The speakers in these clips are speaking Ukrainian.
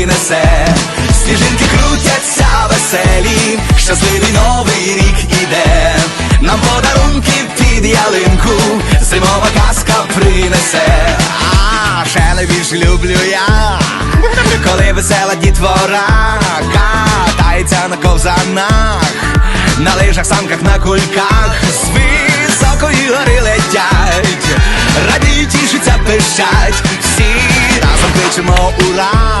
принесе, сніжинки крутяться веселі, щасливий новий рік іде, нам подарунки під ялинку, зимова казка принесе, а ще найбільше люблю я, коли весела дітвора катається на ковзанах, на лижах, санках, на кульках, з високої гори летять, радіють, тішаться, пищать, всі разом кричимо ура!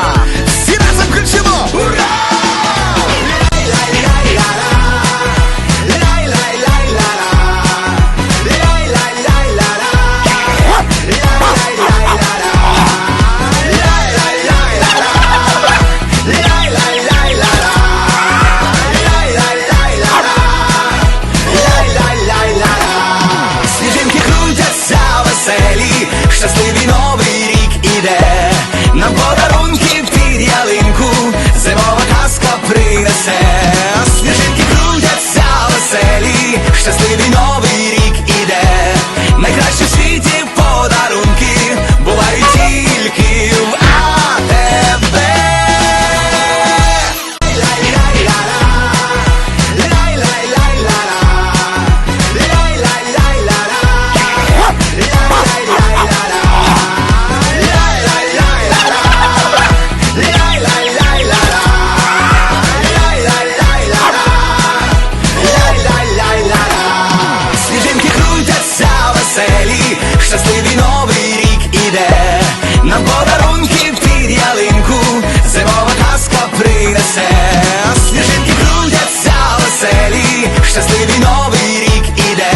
Щасливий новий рік іде,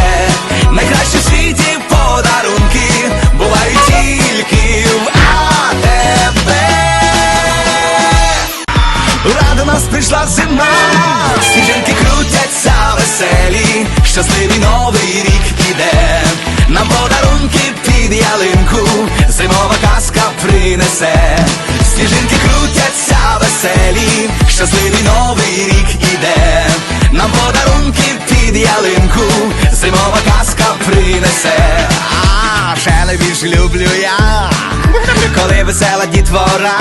найкращі в світі подарунки бувають тільки в АТБ. Ура, до нас прийшла зима, сніжинки крутяться веселі, щасливий новий рік іде, нам подарунки під ялинку, зимова казка принесе, сніжинки крутяться веселі, щасливий новий рік іде, нам подарунки під ялинку, зимова казка принесе, а ще найбільше люблю я, коли весела дітвора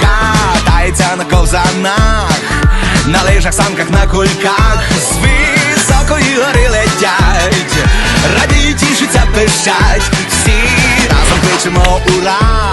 катається на ковзанах, на лижах, санках, на кульках, з високої гори летять, радіють, тішаться, пищать, всі разом кричимо ура!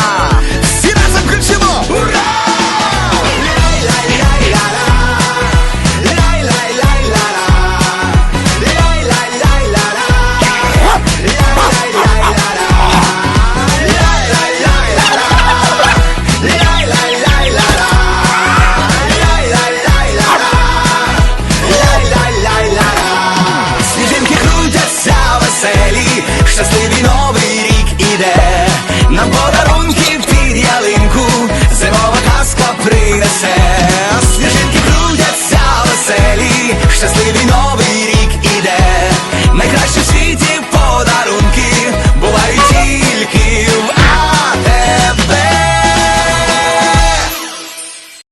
just leaving all